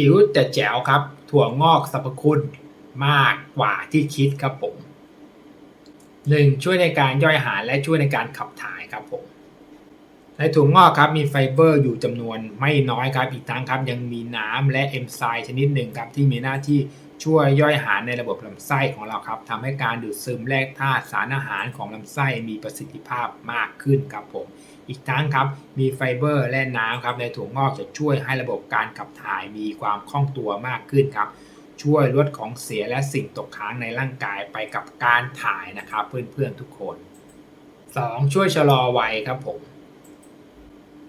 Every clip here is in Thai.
จิ๋วแต่แจ๋วครับ ถั่วงอกสรรพคุณมากกว่าที่คิดครับผม 1. ช่วยในการย่อยอาหารและช่วยในการขับถ่ายครับผมในถั่วงอกครับมีไฟเบอร์อยู่จำนวนไม่น้อยครับอีกทั้งครับยังมีน้ำและเอนไซม์ชนิดหนึ่งครับที่มีหน้าที่ ช่วยย่อยอาหารในระบบลำไส้ของเราครับทำให้การดูดซึมแร่ธาตุสารอาหารของลำไส้มีประสิทธิภาพมากขึ้นครับผม อีกทั้งครับมีไฟเบอร์และน้ำครับในถั่วงอกจะช่วยให้ระบบการขับถ่ายมีความคล่องตัวมากขึ้นครับ ช่วยลดของเสียและสิ่งตกค้างในร่างกายไปกับการถ่ายนะครับเพื่อนๆทุกคน 2. ช่วยชะลอวัยครับผม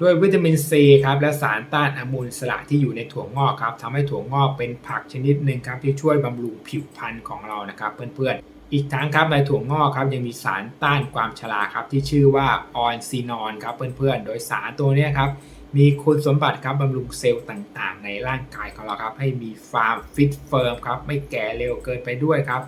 ด้วยวิตามินซีครับและสารต้านอนุมูลอิสระที่อยู่ในถั่วงอกครับทำให้ถั่วงอกเป็นผักชนิดหนึ่งครับที่ช่วยบำรุงผิวพรรณของเรานะครับเพื่อนๆ อีกทั้งครับในถั่วงอกครับยังมีสารต้านความชราครับที่ชื่อว่าออนซีนอนครับเพื่อนๆ โดยสารตัวนี้ครับมีคุณสมบัติครับบำรุงเซลล์ต่างๆ ในร่างกายของเราครับให้มีฟาร์มฟิตเฟิร์มครับไม่แก่เร็วเกินไปด้วยครับ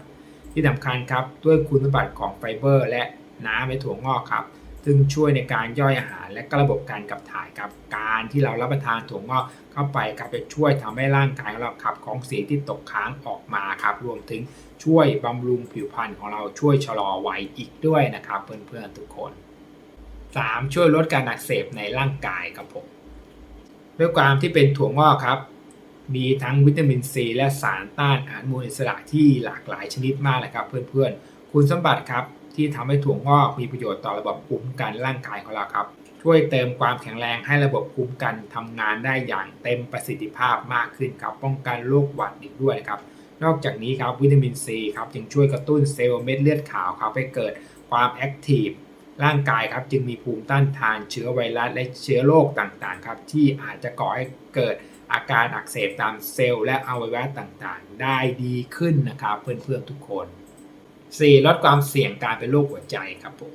ที่สำคัญครับด้วยคุณสมบัติของไฟเบอร์ และน้ำในถั่วงอกครับ ซึ่งช่วยในการย่อยอาหารและก็ระบบการขับถ่ายครับการที่เรารับประทานถั่วงอกเข้าไปครับจะช่วยทำให้ร่างกายของเราขับของเสียที่ตกค้างออกมาครับรวมถึงช่วยบำรุงผิวพรรณของเราช่วยชะลอวัยอีกด้วยนะครับ เพื่อนๆทุกคน 3. ช่วยลดการอักเสบในร่างกายครับผมด้วยความที่เป็นถั่วงอกครับ มีทั้งวิตามินซีและสารต้านอนุมูลอิสระที่หลากหลายชนิดมากเลยครับเพื่อนๆ คุณสมบัติครับ ที่ทำให้ถั่วงอกมีประโยชน์ต่อระบบภูมิคุ้มกันร่างกายของเราครับ ช่วยเติมความแข็งแรงให้ระบบภูมิคุ้มกันทำงานได้อย่างเต็มประสิทธิภาพมากขึ้นครับป้องกันโรคหวัดอีกด้วยครับนอกจากนี้ครับวิตามินซีครับยังช่วยกระตุ้นเซลล์เม็ดเลือดขาวครับให้เกิดความแอคทีฟร่างกายครับจึงมีภูมิต้านทานเชื้อไวรัสและเชื้อโรคต่างๆครับที่อาจจะก่อให้เกิดอาการอักเสบตามเซลล์และอวัยวะต่างๆ ได้ดีขึ้นนะครับเพื่อนๆทุกคน 4. ลดความเสี่ยงการเป็นโรคหัวใจครับผม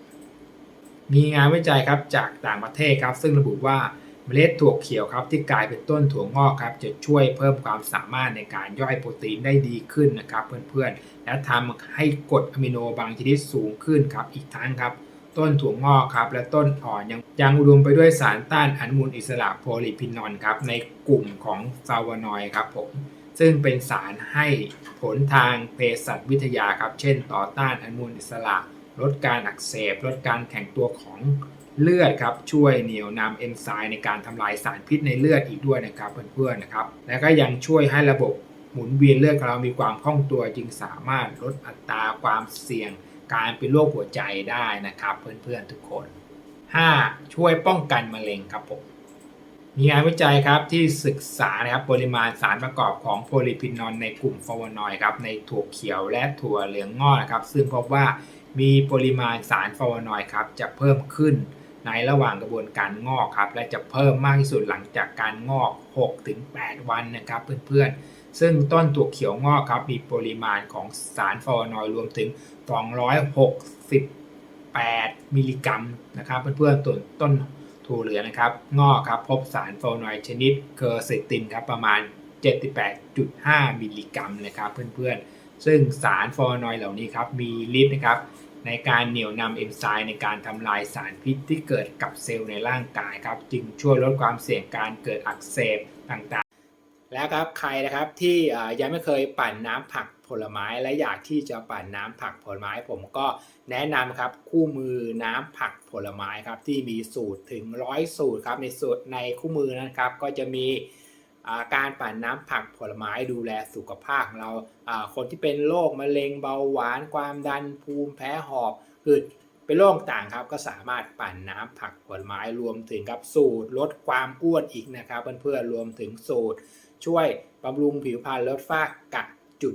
มีงานวิจัยครับจากต่างประเทศครับ ซึ่งระบุว่าเมล็ดถั่วเขียวครับที่กลายเป็นต้นถั่วงอกครับ จะช่วยเพิ่มความสามารถในการย่อยโปรตีนได้ดีขึ้นนะครับ เพื่อนๆ และทำให้กรดอะมิโนบางชนิดสูงขึ้นครับอีกทั้งครับ ต้นถั่วงอกครับและต้นอ่อนยังยังอุดมไปด้วยสารต้านอนุมูลอิสระโพลีพินอลครับในกลุ่มของซาวานอยครับผม ซึ่งเป็นสารให้ผลทางเภสัชวิทยาครับ เช่น ต่อต้านอนุมูลอิสระ ลดการอักเสบ ลดการแข็งตัวของเลือดครับ ช่วยเหนี่ยวนำเอนไซม์ในการทำลายสารพิษในเลือดอีกด้วยนะครับเพื่อนๆนะครับ และก็ยังช่วยให้ระบบหมุนเวียนเลือดของเรามีความคล่องตัวจึงสามารถลดอัตราความเสี่ยงการเป็นโรคหัวใจได้นะครับ เพื่อนๆทุกคน 5. ช่วยป้องกันมะเร็งครับผม มีงานวิจัยครับที่ศึกษานะครับปริมาณสารประกอบของโพลีพินอลในกลุ่มฟลาวานอยด์ครับในถั่วเขียวและถั่วเหลืองงอกครับซึ่งพบว่ามีปริมาณสารฟลาวานอยด์ครับจะเพิ่มขึ้นในระหว่างกระบวนการงอกครับและจะเพิ่มมากที่สุดหลังจากการงอก 6-8 วันนะครับเพื่อนๆ ซึ่งต้นถั่วเขียวงอกครับมีปริมาณของสารฟลาวานอยด์รวมถึง 268มิลลิกรัมนะครับเพื่อนๆต้นต้น ถั่วเหลืองนะครับ งอกครับ พบสารโฟนอยด์ชนิดเคอร์เซตินครับประมาณ 78.5 มิลลิกรัมนะครับเพื่อนๆ ซึ่งสารโฟนอยด์เหล่านี้ครับมีฤทธิ์นะครับในการเหนี่ยวนำเอนไซม์ในการทำลายสารพิษที่เกิดกับเซลล์ในร่างกายครับ จึงช่วยลดความเสี่ยงการเกิดอักเสบต่างๆ แล้วครับใครนะครับที่ยังไม่เคยปั่นน้ำผัก ผลไม้และอยากที่จะปั่นน้ำผักผลไม้ผมก็แนะนำครับคู่มือน้ำผักผลไม้ครับที่มีสูตรถึงร้อยสูตรครับในสูตรในคู่มือนะครับก็จะมีการปั่นน้ำผักผลไม้ดูแลสุขภาพของเราคนที่เป็นโรคมะเร็งเบาหวานความดันภูมิแพ้หอบคือเป็นโรคต่างครับก็สามารถปั่นน้ำผักผลไม้รวมถึงกับสูตรลดความอ้วนอีกนะครับเพื่อนๆรวมถึงสูตร ช่วยบำรุงผิวพรรณลดฝ้ากระจุด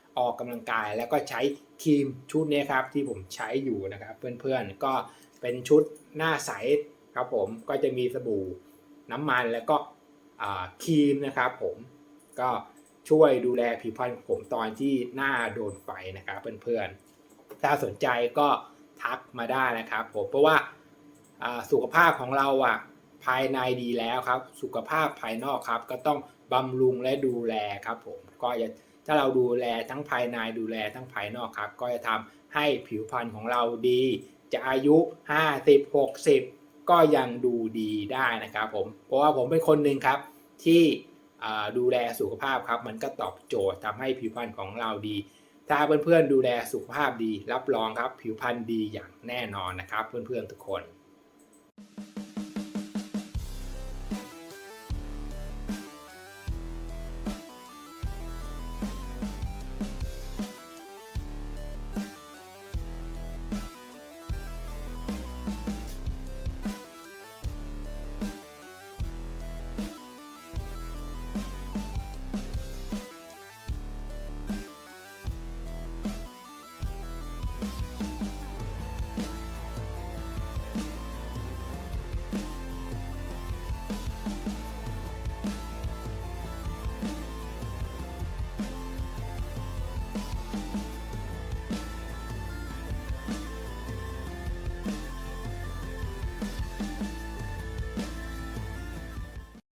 ออกกำลังกาย แล้วก็ใช้ครีมชุดนี้ครับที่ผมใช้อยู่นะครับ เพื่อนๆก็เป็นชุดหน้าใสครับผมก็จะมีสบู่น้ำมันแล้วก็ครีมนะครับผมก็ช่วยดูแลผิวพรรณของผมตอนที่หน้าโดนไฟนะครับเพื่อนๆถ้าสนใจก็ทักมาได้นะครับผมเพราะว่าอ่าสุขภาพของเราอะภายในดีแล้วครับ สุขภาพภายนอกครับ ก็ต้องบำรุงและดูแลครับผมก็จะ ถ้าเราดูแลทั้งภายในดูแลทั้งภายนอกครับ ก็จะทำให้ผิวพรรณของเราดี จะอายุ 50 60 ก็ยังดูดีได้นะครับผม เพราะว่าผมเป็นคนหนึ่งครับที่ดูแลสุขภาพครับ มันก็ตอบโจทย์ทำให้ผิวพรรณของเราดี ถ้าเพื่อนๆดูแลสุขภาพดี รับรองครับ ผิวพรรณดีอย่างแน่นอนนะครับ เพื่อนๆทุกคน